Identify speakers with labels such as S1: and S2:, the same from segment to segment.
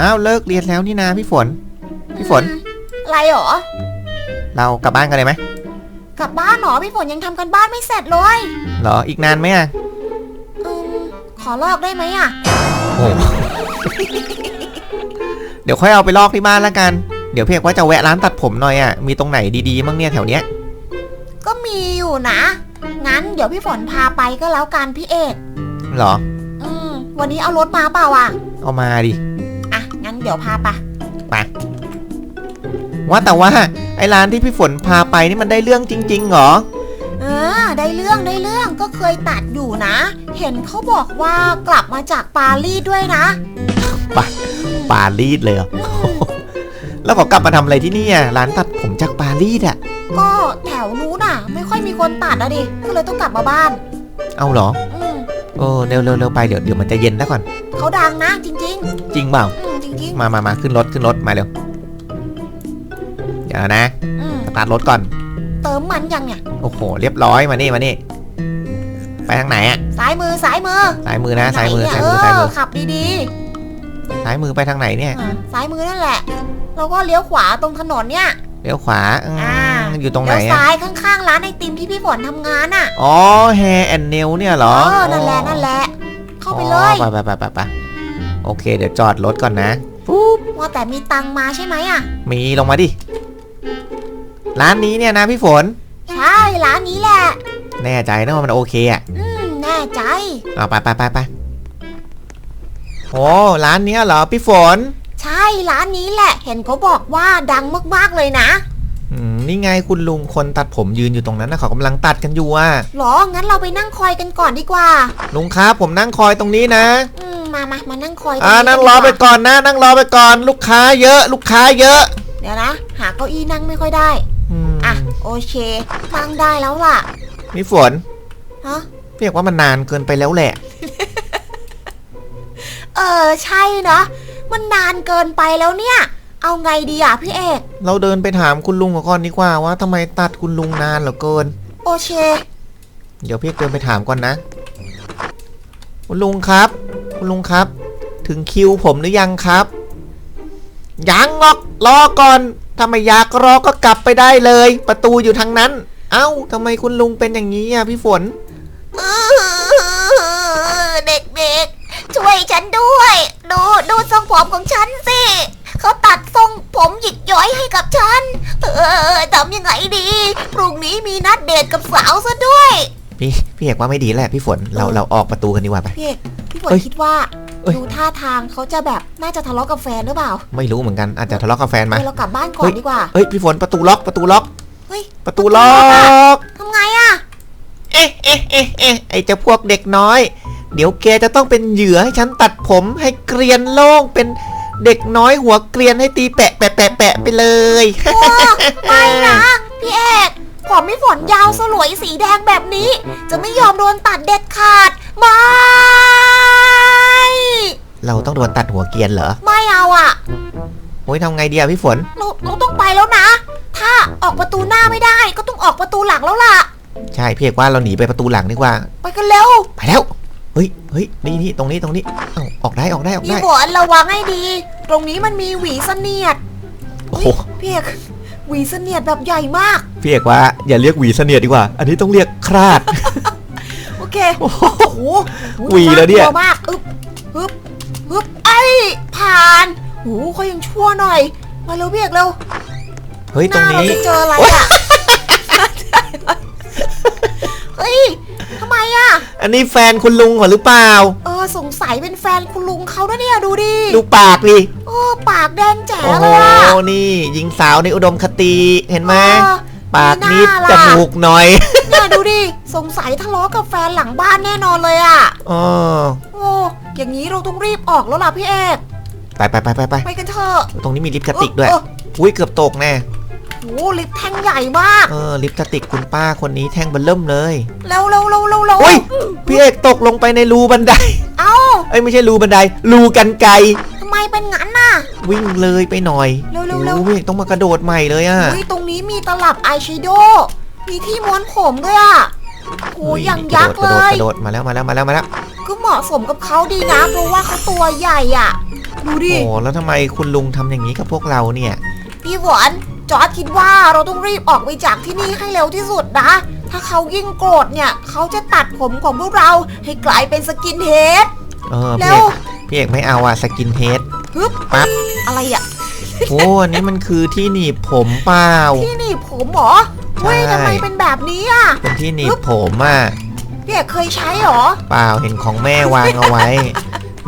S1: อ้าวเลิกเรียนแล้วนี่นาพี่ฝน พี่ฝน
S2: อืมอะไรหรอ
S1: เรากลับบ้านกันเลยไหม
S2: กลับบ้านเหรอพี่ฝนยังทำกันบ้านไม่เสร็จเลย
S1: เหรออีกนานไหมอะ
S2: อืมขอลอกได้ไหมอะ
S1: โอ้เดี๋ยวค่อยเอาไปลอกที่บ้านละกัน เดี๋ยวเพียกว่าจะแวะร้านตัดผมหน่อยอะมีตรงไหนดีๆมั่งเนี่ยแถวเนี้ย
S2: ก็มีอยู่นะ งั้นเดี๋ยวพี่ฝนพาไปก็แล้วกันพี่เอก
S1: เหรอ
S2: อืม วันนี้เอารถมาเปล่าอะ
S1: เอามาดิ
S2: อะงั้น เดี๋ยวพาไป
S1: ว่าแต่ว่าไอ้ร้านที่พี่ฝนพาไปนี่มันได้เรื่องจริงๆเหรอ
S2: เออได้เรื่องได้เรื่องก็เคยตัดอยู่นะ เห็นเขาบอกว่ากลับมาจากปารีสด้วยนะ
S1: ปารีสเลยเหรอ
S2: อืม
S1: แล้วเขากลับมาทำอะไรที่นี่อะร้านตัดผมจากปารีสอะ
S2: ก็แถวนู้นน่ะ ไม่ค่อยมีคนตัดอะดิก็เลยต้องกลับมาบ้าน
S1: เอาเหรอ
S2: อืม
S1: เออเร็วเร็วเร็วไปเดี๋ยวเดี๋ยวมันจะเย็นแล้วก่อน
S2: เขาดังนะจริง
S1: จริงเปล่า
S2: ๆอืมจริง
S1: มามามาขึ้นรถขึ้นรถมาเร็วเดี๋ยวนะ
S2: ๆอืม
S1: สตาร์ทรถก่อน
S2: เติมมันยังเนี่ย
S1: โอ้โห เรียบร้อยมานี่มานี่ไปทางไหนอะ
S2: ซ้ายมือซ้ายมือ
S1: ซ้ายมือนะซ้ายมือ
S2: ไหน
S1: ซ้าย
S2: เนี่
S1: มือซ้ายมือ
S2: เขับดี
S1: ซ้ายมือไปทางไหนเนี่ย
S2: ๆอะซ้ายมือนั่นแหละแล้วก็เลี้ยวขวาตรงถนนเนี่ย
S1: เลี้ยวขวาอืม
S2: อ่า
S1: อยู่ตรงไหน
S2: เลี้ยว
S1: อะ
S2: ซ้ายข้างๆร้านไอติมที่พี่ฝนทำงานอะ
S1: อ๋อ hair and nail เนี่ยเหรอ
S2: เออ นั่นแหละ นั่นแหละ เข้าไปเลย
S1: อ๋อไปไปไปไปไปโอเค เดี๋ยวจอดรถก่อนนะ
S2: ว่าแต่มีตังค์มาใช่ไหมอะ
S1: มีลงมาดิ ร้านนี้เนี่ยนะพี่ฝน
S2: ใช่ร้านนี้แหละ
S1: แน่ใจนะว่ามันโอเคอะ
S2: อืมแน่ใจ
S1: เอาไปไปไปไปโอ้ร้านเนี้ยเหรอพี่ฝน
S2: ใช่ร้านนี้แหละ เห็นเขาบอกว่าดังมากๆเลยนะ
S1: อืม นี่ไงคุณลุงคนตัดผมยืนอยู่ตรงนั้นนะเขากำลังตัดกันอยู่อะ
S2: หรอ งั้นเราไปนั่งคอยกันก่อนดีกว่า
S1: ลุงครับผมนั่งคอยตรงนี้นะ
S2: อืมมามามานั่งคอยต
S1: อ่า
S2: กั
S1: นั่ง
S2: ดี
S1: รอไป
S2: กว่า
S1: ก่อนนะ นั่งรอไปก่อนลูกค้าเยอะ ลูกค้าเยอะ
S2: เดี๋ยวนะ หาเก้าอี้นั่งไม่ค่อยได้
S1: อืม
S2: อะ โอเคนั่งได้แล้วล่ะ
S1: พี่ฝน
S2: ฮะ
S1: เรียกว่ามันนานเกินไปแล้วแหละ
S2: เออ ใช่เนาะมันนานเกินไปแล้วเนี่ย เอาไงดีอะพี่เอก
S1: เราเดินไปถามคุณลุงก่อนดีกว่าว่าทำไมตัดคุณลุงนานเหลือเกิน
S2: โอเค
S1: เดี๋ยวพี่เดินไปถามก่อนนะ คุณลุงครับ คุณลุงครับ ถึงคิวผมหรือยังครับ ยังหรอกรอก่อนถ้าไม่อยากรอก็กลับไปได้เลย ประตูอยู่ทางนั้น เอ้าทำไมคุณลุงเป็นอย่างนี้อะพี่ฝน
S2: เด็กๆ ช่วยฉันด้วย ดูดูทรงผมของฉันสิ เขาตัดทรงผมหยิกย้อยให้กับฉัน เออทำยังไงดี พรุ่งนี้มีนัดเดทกับสาวซะด้วย
S1: พี่พี่เอกว่าไม่ดีแหละพี่ฝนเราเราออกประตูกันดีกว่าไป
S2: พี่เอกพี่ฝน
S1: เอ้ย
S2: คิดว่า
S1: เอ้ย
S2: ดูท่าทางเขาจะแบบน่าจะทะเลาะกับแฟนหรือเปล่า
S1: ไม่รู้เหมือนกันอาจจะทะเลาะกับแฟนมา
S2: เดี๋ยวเรากลับบ้านก่อ
S1: เฮ้
S2: น
S1: ย
S2: ดีกว่า
S1: เฮ้ยพี่ฝนประตูล็อกประตูล็อก
S2: เฮ้ย
S1: ประตูล็อก
S2: ทำไงอะ
S1: เอ๊ะเอ๊ะเอ๊ะเอ๊ะไอเจ้าพวกเด็กน้อย เดี๋ยวแกจะต้องเป็นเหยื่อให้ฉันตัดผมให้เกรียนโล่งเป็น เด็กน้อยหัวเกรียนให้ตีแปะแปะแปะแปะไปเลย
S2: โอ้ไม่นะพี่เอกผมไม่ฝนยาวสลวยสีแดงแบบนี้ จะไม่ยอมโดนตัดเด็ดขาดไม่
S1: เราต้องโดนตัดหัวเกรียนเหรอ
S2: ไม่เอาอะ
S1: โอ้ยทำไงดีอะพี่ฝน
S2: เราเราต้องไปแล้วนะ ถ้าออกประตูหน้าไม่ได้ก็ต้องออกประตูหลังแล้วล่ะ
S1: ใช่พี่เอกว่าเราหนีไปประตูหลังดีกว่า
S2: ไปกันเร็ว
S1: ไปแล้ว เฮ้ยเฮ้ยนี่นี่ตรงนี้ตรงนี้เอ้าออกได้ออกได้ออก
S2: พี่
S1: ได้
S2: ฝนระวังให้ดี ตรงนี้มันมีหวีเสนียด
S1: โอ้โห
S2: พี่เอกหวีเสนียดแบบใหญ่มาก
S1: พี่เอกว่าอย่าเรียกหวีเสนียดดีกว่า อันนี้ต้องเรียกคราด
S2: โอเค
S1: โอ้โห
S2: โอ้โห
S1: หวีแล้วเนี่ยา
S2: กลัมากอึ๊บอึ๊บอึ๊บไอ้ผ่านโอ้โหเขายังชั่วหน่อย มาเร็วพี่เอกเร็ว
S1: เฮ้ย
S2: ห
S1: ตรง
S2: น้าเรา
S1: นี้
S2: จะเจออะไรอะ เฮ้ย ทำไมอะ
S1: อันนี้แฟนคุณลุงเหรอหรือเปล่า
S2: เออสงสัยเป็นแฟนคุณลุงเขานะเนี่ยดูดิ
S1: ดูปากดิ
S2: โอ้ปากแดงแจ๋
S1: โอ้โห
S2: เลยอะ
S1: นี่หญิงสาวในอุดมคติเห็นไหม
S2: เออ
S1: ปากนิด
S2: มีห
S1: จ
S2: น้าล่ะ
S1: มูกหน่อย
S2: เนี่ยดูดิ สงสัยทะเลาะกับแฟนหลังบ้านแน่นอนเลยอะ
S1: อ๋อ
S2: โอ้อย่างนี้เราต้องรีบออกแล้วล่ะพี่เอก
S1: ไปไปไปไปไป
S2: ไปกันเถอะ
S1: ตรงนี้มีลิปสติกด้วย
S2: เออ
S1: อุ้ยเกือบตกแน่
S2: โอ้โหลิฟต์แท่งใหญ่มาก
S1: เออลิปสติกคุณป้าคนนี้แท่งเบลเริ่มเลย
S2: เร็วเร็วเร็วเร็วเร็ว
S1: อุ้ยพี่เอกตกลงไปในรูบันได
S2: เอ้า
S1: เอ้ยไม่ใช่รูบันได รูกันไกร
S2: ทำไมเป็นงั้นน่ะ
S1: วิ่งเลยไปหน่อย
S2: เร็วเร็ว
S1: โอ้
S2: เร็ว
S1: โหพี่เอกต้องมากระโดดใหม่เลยอะ
S2: อุ้ยตรงนี้มีตลับอายแชโดว์มีที่ม้วนผมด้วยอะโอ้ยอย่างยักษ์
S1: กระ
S2: เล
S1: โดด
S2: ย
S1: กระโดดมาแล้วมาแล้วมาแล้วมาแล้ว
S2: ก็เหมาะสมกับเขาดีนะ เพราะว่าเขาตัวใหญ่อะ ดูดิ
S1: โอ้แล้วทำไมคุณลุงทำอย่างนี้กับพวกเราเนี่ย
S2: พี่ฝน จอร์ดคิดว่าเราต้องรีบออกไปจากที่นี่ให้เร็วที่สุดนะ ถ้าเขายิ่งโกรธเนี่ย เขาจะตัดผมของพวกเราให้กลายเป็นสกินเฮด
S1: เออ
S2: แล้
S1: พี่เอ
S2: ว
S1: กพี่เอกไม่เอาอะสกินเฮด
S2: ฮึบ
S1: ปั๊บ
S2: อะไรอะ
S1: โอ้อันนี้มันคือที่หนีบผมเปล่า
S2: ที่หนี่ผมเหรอ
S1: ใช่
S2: เฮ้ยทำไมเป็นแบบนี้อะ
S1: เป็นที่หนีบผมอะ
S2: พี่เอกเคยใช้เหรอ
S1: เปล่าเห็นของแม่วางเอาไว้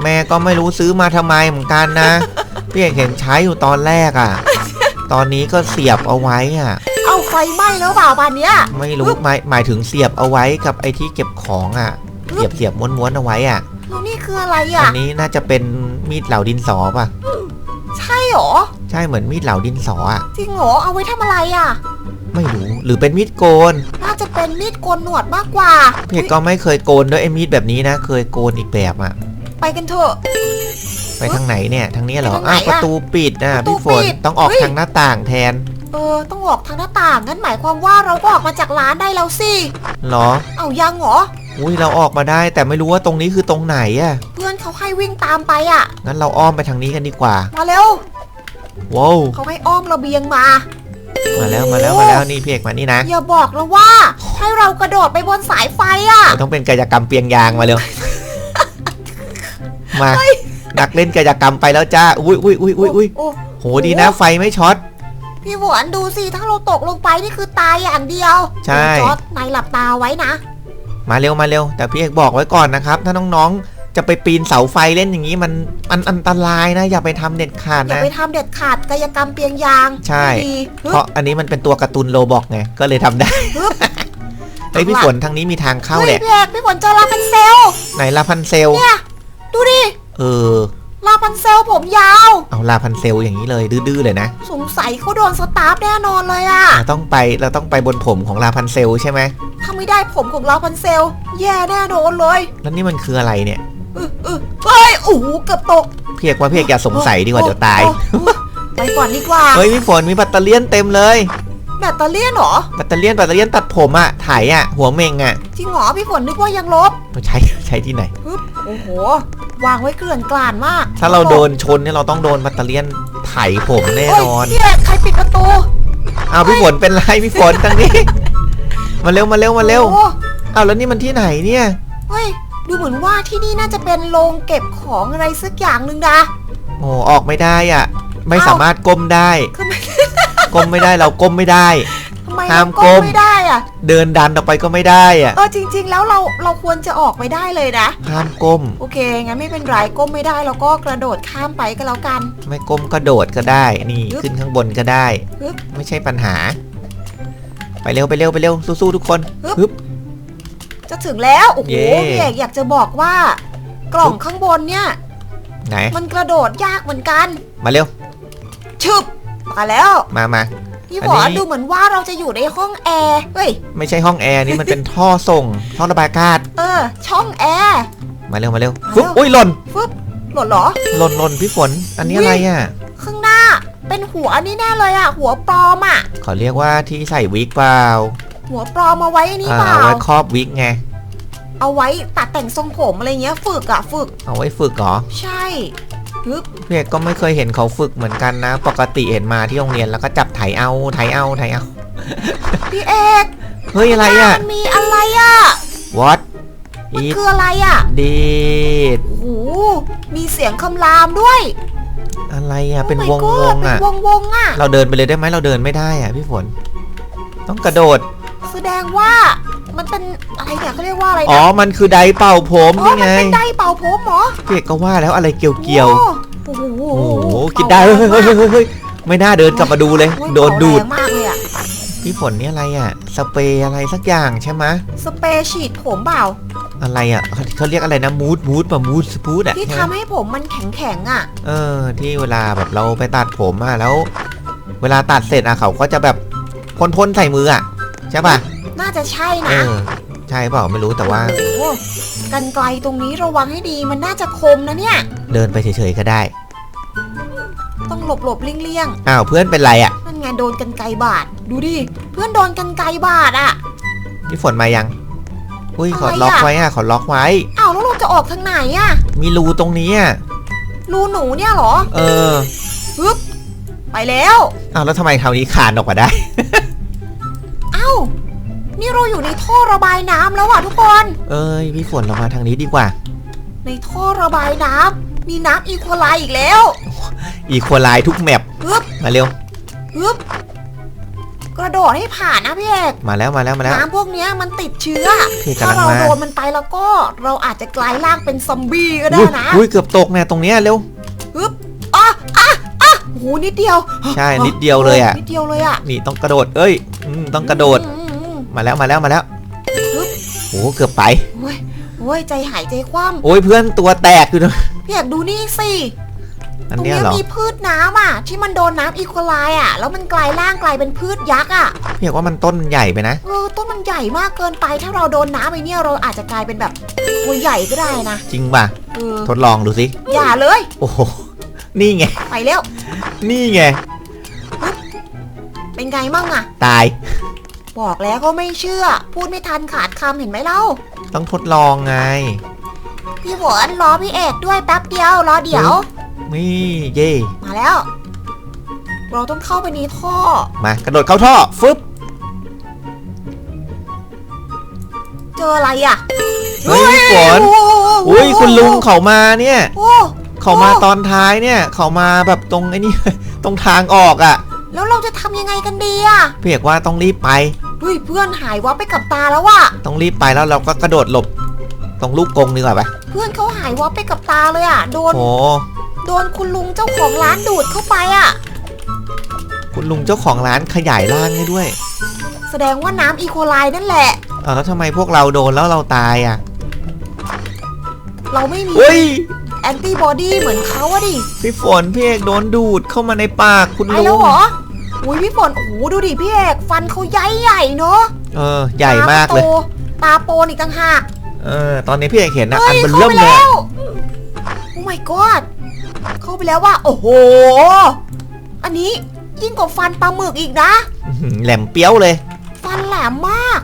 S1: แม่ก็ไม่รู้ซื้อมาทำไมเหมือนกันนะพี่เอกเห็นใช้อยู่ตอนแรกอะ ตอนนี้ก็เสียบเอาไว้อะ
S2: เอาไฟไหม้แล้วเปล่าบานเนี้ย
S1: ไม่รู้หมายหมายถึงเสียบเอาไว้กับไอ้ที่เก็บของอะเสียบเสียบม้วนๆเอาไว้อะ
S2: แล้วนี่คืออะไร
S1: อั
S2: อะ
S1: นนี้น่าจะเป็นมีดเหลาดินสอป่ะ
S2: ใช่เหรอ
S1: ใช่เหมือนมีดเหลาดินสออะ
S2: จริงเหรอ เอาไว้ทำอะไรอะ
S1: ไม่รู้ หรือเป็นมีดโกน
S2: น่าจะเป็นมีดโกนหนวดมากกว่า
S1: พี่เอกก็ไม่เคยโกนด้วยไอ้มีดแบบนี้นะ เคยโกนอีกแบบอะ
S2: ไปกันเถอะ
S1: ไปทางไหนเนี่ยทางนี้เหรอ
S2: ไปทางไหน
S1: อ้าว
S2: อะ
S1: ประตูปิดนะ
S2: ประตู
S1: พี่ฝน
S2: ปิด
S1: ต้องออก
S2: เฮ้ย
S1: ทางหน้าต่างแทน
S2: เออต้องออกทางหน้าต่างงั้นหมายความว่าเราก็ออกมาจากร้านได้แล้วสิ
S1: เหรอ
S2: เอายังเหรอ
S1: อุ้ยเราออกมาได้ แต่ไม่รู้ว่าตรงนี้คือตรงไหนอะ
S2: เพื่อนเขาให้วิ่งตามไปอะ
S1: งั้นเราอ้อมไปทางนี้กันดีกว่า
S2: มาเร็ว
S1: ว้าว
S2: เขาให้อ้อมระเบียงมา
S1: มาแล้วมาแล้วมาแล้วนี่พี่เอกมานี่นะ
S2: อย่าบอกนะว่า ให้เรากระโดดไปบนสายไฟอะ
S1: เราต้องเป็นกายกรรมเปียงยางมาเร็วมา นักเล่นกายกรรมไปแล้วจ้า อุ้ยอุ้ยอุ้ยอุ้ยอุ้ย
S2: โอ้
S1: โหดีนะไฟไม่ช็อต
S2: พี่หวานดูสิ ถ้าเราตกลงไปนี่คือตายอย่างเดียว
S1: ใช่
S2: จอร์ดนายหลับตาไว้นะ
S1: มาเร็วมาเร็ว แต่พี่เอกบอกไว้ก่อนนะครับ ถ้าน้องๆ จะไปปีนเสาไฟเล่นอย่างนี้มันมันอันตรายนะ อย่าไปทำเด็ดขาด
S2: อย่า
S1: นะ
S2: ไปทำเด็ดขาดกายกรรมเปียงยาง
S1: ใช่
S2: ไม่ดีฮึ
S1: เพราะอันนี้มันเป็นตัวการ์ตูนโลบอกไง ก็เลยทำได้
S2: ฮึบ
S1: เฮ้ยพี่ฝนทางนี้มีทางเข้า
S2: เฮ้ย
S1: แหละ
S2: พี่เอกพี่ฝนเจอลาพันเซล
S1: ไหนลาพันเซล
S2: เนี่ย ดูดิ
S1: เออ
S2: ลาพันเซลผมยาว
S1: เอาลาพันเซลอย่างนี้เลยดื้อๆเลยนะ
S2: สงสัยเขาโดนสตาร์ฟแน่นอนเลยอะ
S1: เราต้องไปเราต้องไปบนผมของลาพันเซลใช่ไหม
S2: ถ้าไม่ได้ผมของลาพันเซล แย่แน่นอนเลย
S1: แล้วนี่มันคืออะไรเนี่ย
S2: เออเออเฮ้ยโอ้โหเกือบตก
S1: พี่เอกว่าพี่เอกอย่าสงสัยดีกว่าเดี๋ยวตาย
S2: โอ้โหไปก่อนดีกว่า
S1: เฮ้ยพี่ฝนมีแบตเตอเลียนเต็มเลย
S2: แบตเตอรี่เหรอ
S1: แบตเตอเลียนแบตเตอเลียนตัดผมอะถ่ายอะหัวเมงอะ
S2: จริงเหรอพี่ฝนนึกว่ายังลบ
S1: เราใช้ใช้ที่ไหน
S2: ฮึบโอ้โห วางไว้เกลื่อนกลาดมาก
S1: ถ้าเราโดนชนเนี่ยเราต้องโดนแบตเตอเลียนไถผมแน่
S2: เฮ้ย
S1: นอน
S2: พี่เอกใครปิดประตู
S1: อ้าวพี่ฝนเป็นไรพี่ฝนทางนี้ มาเร็วมาเร็วมาเร็ว
S2: โอ้
S1: อ้าวแล้วนี่มันที่ไหนเนี่ย
S2: เฮ้ย ดูเหมือนว่าที่นี่น่าจะเป็นโรงเก็บของอะไรสักอย่างหนึ่งนะ
S1: โอ้ออกไม่ได้อะ ไม่
S2: เอ้า
S1: สามารถก้มได้
S2: คือไม่
S1: ก้มไม่ได้เราก้มไม่ได้
S2: ทำไม
S1: ห้า
S2: เรา
S1: ม
S2: ก้
S1: ก้
S2: ม
S1: ม
S2: ไม่ได้อะ
S1: เดินดันออกไปก็ไม่ได้อะ
S2: เออจริง ๆ แล้วเราเราควรจะออกไปได้เลยนะ
S1: ห้ามก้ม
S2: โอเค งั้นไม่เป็นไรก้มไม่ได้เราก็กระโดดข้ามไปก็แล้วกัน
S1: ไม่ก้มก็โดดก็ได้ นี่
S2: ฮึบ
S1: ขึ้นข้างบนก็ได้
S2: ฮึบ
S1: ไม่ใช่ปัญหา ไปเร็วไปเร็วไปเร็วสู้ๆทุกคน
S2: ฮึบ
S1: ฮึบ
S2: จะถึงแล้วโอ้โห
S1: เย้
S2: พี่เอกอยากจะบอกว่า กล่องข้างบนเนี่ย
S1: ไหน
S2: มันกระโดดยากเหมือนกัน
S1: มาเร็ว
S2: ชึบมาแล้ว
S1: มามา
S2: พี่
S1: อัน
S2: บอ
S1: นี้
S2: ดูเหมือนว่าเราจะอยู่ในห้องแอร์เฮ้ย
S1: ไม่ใช่ห้องแอร์นี่มันเป็นท่อส่งท่อระบายอากาศ
S2: เออ ช่องแอร์
S1: มาเร็วมาเร็ว
S2: มาเร็ว
S1: ฟึบอุ้ยหล่น
S2: ฟึบหล่นเหรอ
S1: หล่นหล่นพี่ฝน อันนี้
S2: อุ๊ย
S1: อะไรอะ
S2: ข้างหน้า เป็นหัวนี่แน่เลยอะหัวปลอมอะ
S1: เขาเรียกว่าที่ใส่วิกเปล่า
S2: หัวปลอมเอาไว้อันนี้
S1: อ่า
S2: เปล่า
S1: เอาไว้ครอบวิกไง
S2: เอาไว้ตัดแต่งทรงผมอะไรเงี้ย ฝึกอะฝึก
S1: เอาไว้ฝึกเหรอ
S2: ใช่ ฮึบ
S1: พี่เอกก็ไม่เคยเห็นเขาฝึกเหมือนกันนะ ปกติเห็นมาที่โรงเรียนแล้วก็จับไถเอาไถเอาไถเอา
S2: พี่เอก
S1: เฮ้ยอะไรอะ
S2: มันมีอะไรอะ
S1: what
S2: มัน
S1: is
S2: คืออะไรอะ
S1: this
S2: โอ้โหมีเสียงคำรามด้วย
S1: อะไรอะ เป็น
S2: Oh
S1: ว
S2: my
S1: ง
S2: god
S1: วงอะ
S2: เป็นวงวงๆอะ
S1: เราเดินไปเลยได้ไหมเราเดินไม่ได้อะพี่ฝน ต้องกระโดด
S2: แสดงว่า มันเป็นอะไรเนี่ยเขาเรียกว่าอะไร
S1: อ๋อ
S2: นะ
S1: มันคือไดร์เป่าผม
S2: อ๋อ
S1: นี่
S2: มัน
S1: ไง
S2: เป็นไดร์เป่าผมเหรอ
S1: พี่เอกก็ว่าแล้วอะไรเกี่ยวเกี่ยว
S2: โอ้โห
S1: ๆโอ้โหกินได้เฮ้ยเฮ้ยเฮ้ยเฮ้ยเฮ้ยไม่น่าเดินกลับมาดูเลย
S2: โอ้ย
S1: โดนดูด
S2: เป่าแรงมากเลยอะ
S1: พี่ฝนนี่อะไรอะ สเปรย์อะไรสักอย่างใช่ไหมะ
S2: สเปรย์ฉีดผมเปล่า
S1: อะไรอะเขาเขาเรียกอะไรนะมูดมูดป่ะมูดสปูดอะ
S2: ที่
S1: ใช่ไหม
S2: ทำให้ผมมันแข็งแข็งๆอะ
S1: เออ ที่เวลาแบบเราไปตัดผมอะแล้ว เวลาตัดเสร็จอะเขาก็จะแบบพ่นๆใส่มืออะใช่ป่ะ
S2: น่าจะใช่
S1: เอ
S2: นะ
S1: อใช่เปล่าไม่รู้แต่ว่า
S2: โอ้โหกันไกลตรงนี้ระวังให้ดีมันน่าจะคมนะเนี่ย
S1: เดินไปเฉยๆก็ได้
S2: ต้องหลบหลบๆเลี่ยง
S1: อ้าวเพื่อนเป็นไรอะ
S2: ๆนั่นไงโดนกันไกลบาด ดูดิ เพื่อนโดนกันไกลบาดอะ
S1: พี่ฝนมายัง อุ้ย
S2: อะไร
S1: ขอล็อก
S2: อะ
S1: ไว้อะขอล็อกไว้
S2: อ้าวแล้วเราจะออกทางไหนอะ
S1: มีรูตรงนี้อะ
S2: รูหนูเนี่ยเหรอ
S1: เออ
S2: ฮึบไปแล้ว
S1: อ้าวแล้วทำไมคราวนี้คานออกมาได้
S2: เอ้านี่ เราอยู่ในท่อระบายน้ำแล้วอะทุกคน
S1: เอ้ยพี่ฝนเรามาทางนี้ดีกว่า
S2: ในท่อระบายน้ำมีน้ำอีโคไลอีกแล้ว
S1: อีควอไลทุกแมป
S2: ฮึบ
S1: มาเร็ว
S2: ฮึบกระโดดให้ผ่านนะพี่เอก
S1: มาแล้วมาแล้วมาแล้ว
S2: น้ำพวกเนี้ยมันติดเชื้อ
S1: พี่กำลั
S2: ถ้างเรา
S1: มา
S2: โดนมันไปแล้วก็เราอาจจะกลายร่างเป็นซอมบี้ก็ได้
S1: อุ้ย
S2: นะ
S1: อุ้ยเกือบตกเนี่ยตรงเนี้ยเร็ว
S2: ฮึบอะอะอะโหนิดเดียว
S1: ใช่นิดเดียวเลยอะ
S2: นิดเดียวเลยอะ
S1: นี่ต้องกระโดด เอ้ยอืมต้องกระโดด
S2: อื มอืมอืม
S1: มาแล้วมาแล้วมาแล้ว
S2: ฮึบ
S1: โอ้เกือบไป
S2: โอ้ยโอ้ยใจหายใจคว่
S1: โอ้ยเพื่อนตัวแตกอยู่นะำ
S2: พี่เอกดูนี่สิ
S1: อัน
S2: ตรง
S1: เนี้ย
S2: เนี้ย
S1: เหรอ
S2: มีพืชน้ำอะ ที่มันโดนน้ำอีโคไลอะ แล้วมันกลายร่างกลายเป็นพืชยักษ์อะ
S1: พี่บอกว่ามันต้นใหญ่ไปนะ
S2: เออต้นมันใหญ่มากเกินไปถ้าเราโดนน้ำไปเนี่ยเราอาจจะกลายเป็นแบบตัวใหญ่ก็ได้นะ
S1: จริงป่ะ
S2: เออ
S1: ทดลองดูสิ
S2: อย่าเลย
S1: โอ้โหนี่ไง
S2: ไปแล้ว
S1: นี่ไง
S2: เป็นไงมั่งอะ
S1: ตาย
S2: บอกแล้วก็ไม่เชื่อ พูดไม่ทันขาดคำเห็นไหมเล่า
S1: ต้องทดลองไง
S2: พี่ฝนรอพี่เอกด้วยแป๊บเดียวรอเดี๋ยว
S1: นี่เย่
S2: มาแล้ว เราต้องเข้าไปในท่อ
S1: มากระโดดเข้าท่อ ฟึบ
S2: เจออะไรอะ
S1: เฮ้ยพี่ฝน
S2: โอ้โห
S1: อุ้ยคุณลุงเขามาเนี่ย
S2: โอ้
S1: เขามา
S2: โอ้
S1: ตอนท้ายเนี่ย เขามาแบบตรงไอ้นี่ ตรงทางออกอะ่ะ
S2: แล้วเราจะทำยังไงกันดีอะ
S1: พี่เอกว่าต้องรีบไป
S2: เฮ้ยเพื่อนหายวับไปกับตาแล้วว่ะ
S1: ต้องรีบไปแล้วเราก็กระโดดหลบตรงลูกกรงดีกว่าปะ
S2: เพื่อนเขาหายวับไปกับตาเลยอะโดน
S1: โอ้
S2: โดนคุณลุงเจ้าของร้านดูดเข้าไปอะ
S1: คุณลุงเจ้าของร้านขยายร่างให้ด้วย
S2: แสดงว่าน้ำอีโคไลนั่นแหละ
S1: อ้าวแล้วทำไมพวกเราโดนแล้วเราตายอะ
S2: เราไม่มี
S1: อุ้ย
S2: แอนติบอดีเหมือนเขาอะดิ
S1: พี่ฝนพี่เอกโดนดูดเข้ามาในปากคุณ
S2: ไป
S1: ลุ
S2: แล้ว
S1: ง
S2: เหรอ อุ้ยพี่ฝนโอ้โหดูดิพี่เอกฟันเขาใหญ่ใหญ่ๆเนอะ
S1: เออใหญ่มากเลย
S2: ตโตตาโปนอีกต่างหาก
S1: เออตอนนี้พี่เอกเห็นนะ
S2: เฮ้
S1: อัน
S2: ย
S1: มัน
S2: เข้า
S1: เริ่ม
S2: ไป
S1: เลย
S2: แล้
S1: อะ
S2: วโอ้ my god เข้าไปแล้วว่าโอ้โห อันนี้ยิ่งกว่าฟันปลาหมึกอีกนะ
S1: อื้อหือแหลมเปี้ยวเลย
S2: ฟันแหลมมาก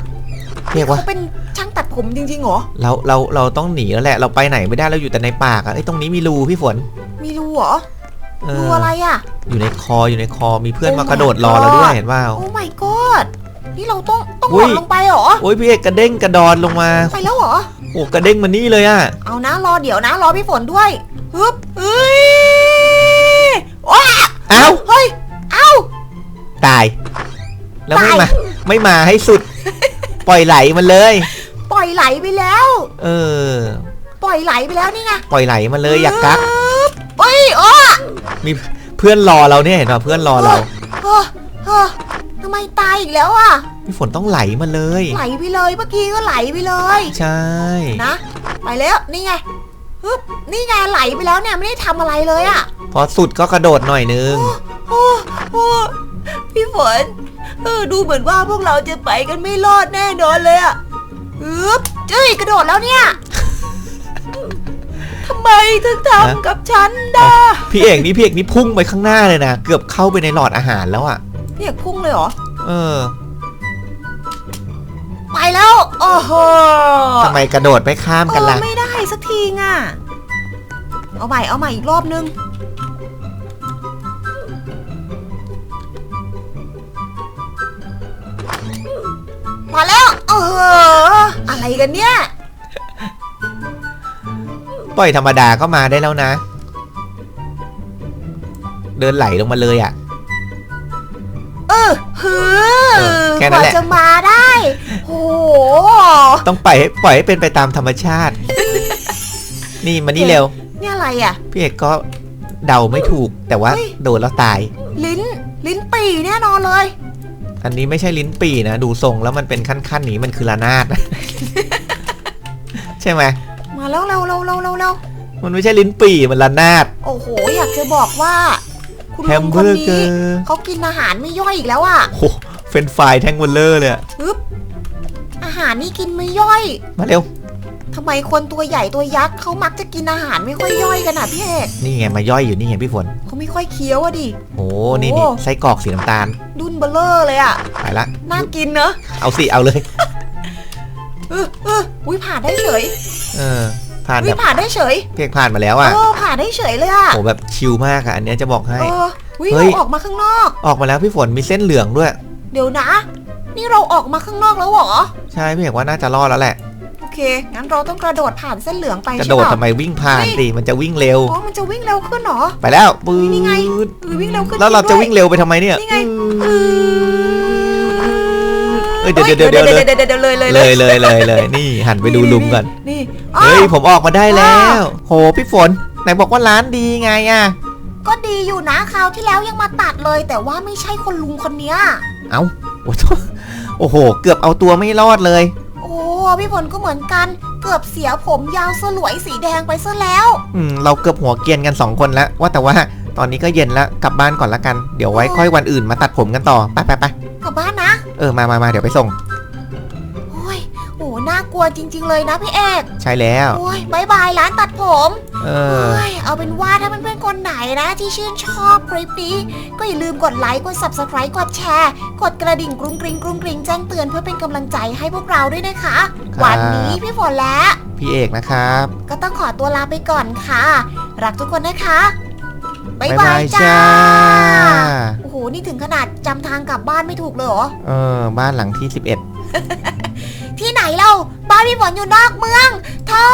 S1: พี่เอกว่า
S2: เขาเป็นช่างตัดผมจริงๆเหรอ
S1: เราเราเราต้องหนีแล้วแหละเราไปไหนไม่ได้เราอยู่แต่ในปากอะไอ้ยตรงนี้มีรูพี่ฝน
S2: มีรูเหรอ
S1: เอ
S2: รู
S1: อ
S2: อะไรอะ
S1: อยู่ในคออยู่ในคอมีเพื่อน
S2: Oh
S1: มา
S2: my
S1: กระโดดรอเราด้วย
S2: God
S1: เห็นเปล่า
S2: โอ้ my god นี่เราต้องต้อง
S1: อุ้
S2: ห
S1: ย
S2: ล่นลงไปเหรอ
S1: โอ้ยพี่เอกกระเด้งกระดอนลงมา
S2: ไปแล้วเหรอ
S1: โอ้กระเด้งมานี่เลยอะ
S2: เอานะรอเดี๋ยวนะ รอพี่ฝนด้วยฮึบเฮ้ยว้า
S1: เอ้า
S2: เฮ้ย เอ้า
S1: ตาย แล้วไม่
S2: ตาย
S1: มาไม่มาให้สุด ปล่อยไหลมันเลย
S2: ปล่อยไหลไปแล้ว
S1: เออ
S2: ปล่อยไหลไปแล้วนี่ไง
S1: ปล่อยไหลมันเลยอยากกัก
S2: ฮึ บเฮ้ยโอ้
S1: มีเพื่อนรอเราเนี่ยเห็นป่ะเพื่อนรอเรา
S2: เฮ้อเฮ้อทำไมตายอีกแล้วอะ
S1: พี่ฝนต้องไหลมาเลย
S2: ไหลไปเลยเมื่อกี้ก็ไหลไปเลย
S1: ใช่
S2: นะ ไปแล้วนี่ไงฮึบนี่ไงไหลไปแล้วเนี่ยไม่ได้ทำอะไรเลยอะ
S1: พอสุดก็กระโดดหน่อยนึง
S2: โอ้โอ้พี่ฝนเออดูเหมือนว่าพวกเราจะไปกันไม่รอดแน่นอนเลยอะอึ๊บเจ้ยกระโดดแล้วเนี่ย ทำไมถึงทำกับฉันได้
S1: พี่เอกนี่พี่เอกนี่พุ่งไปข้างหน้าเลยนะ เกือบเข้าไปในหลอดอาหารแล้วอะ
S2: พี่อยากพุ่งเลยเหรอ
S1: เออ
S2: ไปแล้ว โอ้โห
S1: ทำไมกระโดดไม่ข้ามกันล่ะ
S2: เออไม่ได้สักทีง่ะ เอาใหม่ เอาใหม่อีกรอบนึง มาแล้ว เออ อะไรกันเนี่ย
S1: ป ล่อยธรรมดาก็มาได้แล้วนะ เดินไหลลงมาเลยอะ
S2: เออฮือ
S1: เออแค่
S2: ก
S1: นั้นแห
S2: ว่า
S1: ละ
S2: จะมาได้โห
S1: ต้องปล่อยให้ปล่อยให้เป็นไปตามธรรมชาติ นี่มานี่เร็ว
S2: เนี่ยอะไรอะ
S1: พี่เอกก็เดาไม่ถูกแต่ว่า
S2: เฮ้ย
S1: โดนแล้วตาย
S2: ลิ้น ลิ้นปี่แน่นอนเลย
S1: อันนี้ไม่ใช่ลิ้นปี่นะ ดูทรงแล้วมันเป็นขั้นๆนี้มันคือระนาดนะใช่ไหม
S2: มาแล้วเร็วเร็วเร็วเร็วเร็ว
S1: มันไม่ใช่ลิ้นปี่มันระนาด
S2: โอ้โห อยากจะบอกว่า คุณ
S1: แฮ
S2: ลุ
S1: ม
S2: ง
S1: เบ
S2: คน
S1: อร์เกอ
S2: นี้
S1: ร์
S2: เขากินอาหารไม่ย่อยอีกแล้วอะ
S1: โอ้โหเฟรนช์ฟรายแท่งเบลเลอร์เลยอะ
S2: ปึ๊บอาหารนี่กินไม่ย่อย
S1: มาเร็ว
S2: ทำไมคนตัวใหญ่ตัวยักษ์เขามักจะกินอาหารไม่ค่อยย่อยกันอะพี่เอก
S1: นี่ไงมาย่อยอยู่นี่ไงพี่ฝน
S2: เขาไม่ค่อยเคี้ยวอะดิ
S1: โอ้นี่นี่ไส้กรอกสีน้ำตาล
S2: ดุนเบลเลอร์เลยอะ
S1: ไปละ
S2: น่ากินเนอะ
S1: เอาสิเอาเลย
S2: เออเอออุ้ยผ่านได้เฉย
S1: เออผผ่าน
S2: วิ
S1: แบบ
S2: ผ่านได้เฉย
S1: พี่เอกผ่านมาแล้วอะ
S2: โอ้ผ่านได้เฉยเลยอะ
S1: โหแบบชิลมากอะอันเนี้ยจะบอกให้
S2: เออวิ
S1: เฮ้
S2: เรา
S1: ย
S2: ออกมาข้างนอก
S1: ออกมาแล้วพี่ฝนมีเส้นเหลืองด้วย
S2: เดี๋ยวนะ นี่เราออกมาข้างนอกแล้วเหรอ
S1: ใช่พี่เอกว่าน่าจะรอดแล้วแหละ
S2: โอเค งั้นเราต้องกระโดดผ่านเส้นเหลืองไป
S1: กระ
S2: ใช่
S1: โดด
S2: ปะ
S1: ทำไมวิ่งผ่าน
S2: เฮ้ย
S1: สิมันจะวิ่งเร็ว
S2: อ๋อ มันจะวิ่งเร็วขึ้นเหรอ
S1: ไปแล้วปื
S2: เฮ้ยนี่ไง
S1: ด
S2: เออวิ่งเร็วขึ้น
S1: แล้วเราจะ
S2: จงด้วย
S1: วิ่งเร็วไปทำไมเนี่ย
S2: นี่ไง
S1: เอ้ย เดี๋ยวเดี๋ยวเดี๋ยวเดี๋ยว
S2: เดี๋ยวเดี๋ยวเลยเลย
S1: เลยเลยเลยเลยนี่หันไปดูลุงก่อน
S2: นี่อ้า
S1: เฮ้ยวผมออกมาได้แล้
S2: อ้าวว
S1: โหพี่ฝนไหนบอกว่าร้านดีไงอะ
S2: ก็ดีอยู่นะคราวที่แล้วยังมาตัดเลย แต่ว่าไม่ใช่คนลุงคนเนี้ย
S1: เอ้าโอ้โหโอ้โหเกือบเอาตัวไม่รอดเลย
S2: โอ้พี่ฝนก็เหมือนกันเกือบเสียผมยาวสลวยสีแดงไปซะแล้ว
S1: อืมเราเกือบหัวเกรียนกันสองคนแล้วว่าแต่ว่าตอนนี้ก็เย็นแล้วกลับบ้านก่อนละกัน เดี๋ยวไว้ค่อยวันอื่นมาตัดผมกันต่อไปไปไป
S2: กลับบ้านนะ
S1: เออมามามาเดี๋ยวไปส่ง
S2: โอ้ยโอ้น่ากลัวจริง ๆ เลยนะพี่เอก
S1: ใช่แล้ว
S2: โอ้ยบายบายร้านตัดผม
S1: เอ
S2: โอ
S1: อ้
S2: ยเอาเป็นว่าถ้าเพื่อนๆคนไหนนะ ที่ชื่นชอบคลิปนี้ ก็อย่าลืมกดไลค์ กด subscribe กดแชร์ กดกระดิ่งกรุ้งกริ้งกรุ้งกริ้งแจ้งเตือนเพื่อเป็นกำลังใจให้พวกเราด้วยนะคะ
S1: ครับ
S2: วันนี้พี่ฝนและ
S1: พี่เอกนะครับ
S2: ก็ต้องขอตัวลาไปก่อนค่ะ รักทุกคนนะคะบาย
S1: บ๊าย
S2: บา
S1: บายย
S2: จ้า
S1: จ้า
S2: โอ้โห นี่ถึงขนาดจำทางกลับบ้านไม่ถูกเลยเหรอ
S1: เออ บ้านหลังที่ 11
S2: ที่ไหนเราบ้านพี่ฝนอยู่นอกเมืองท่อ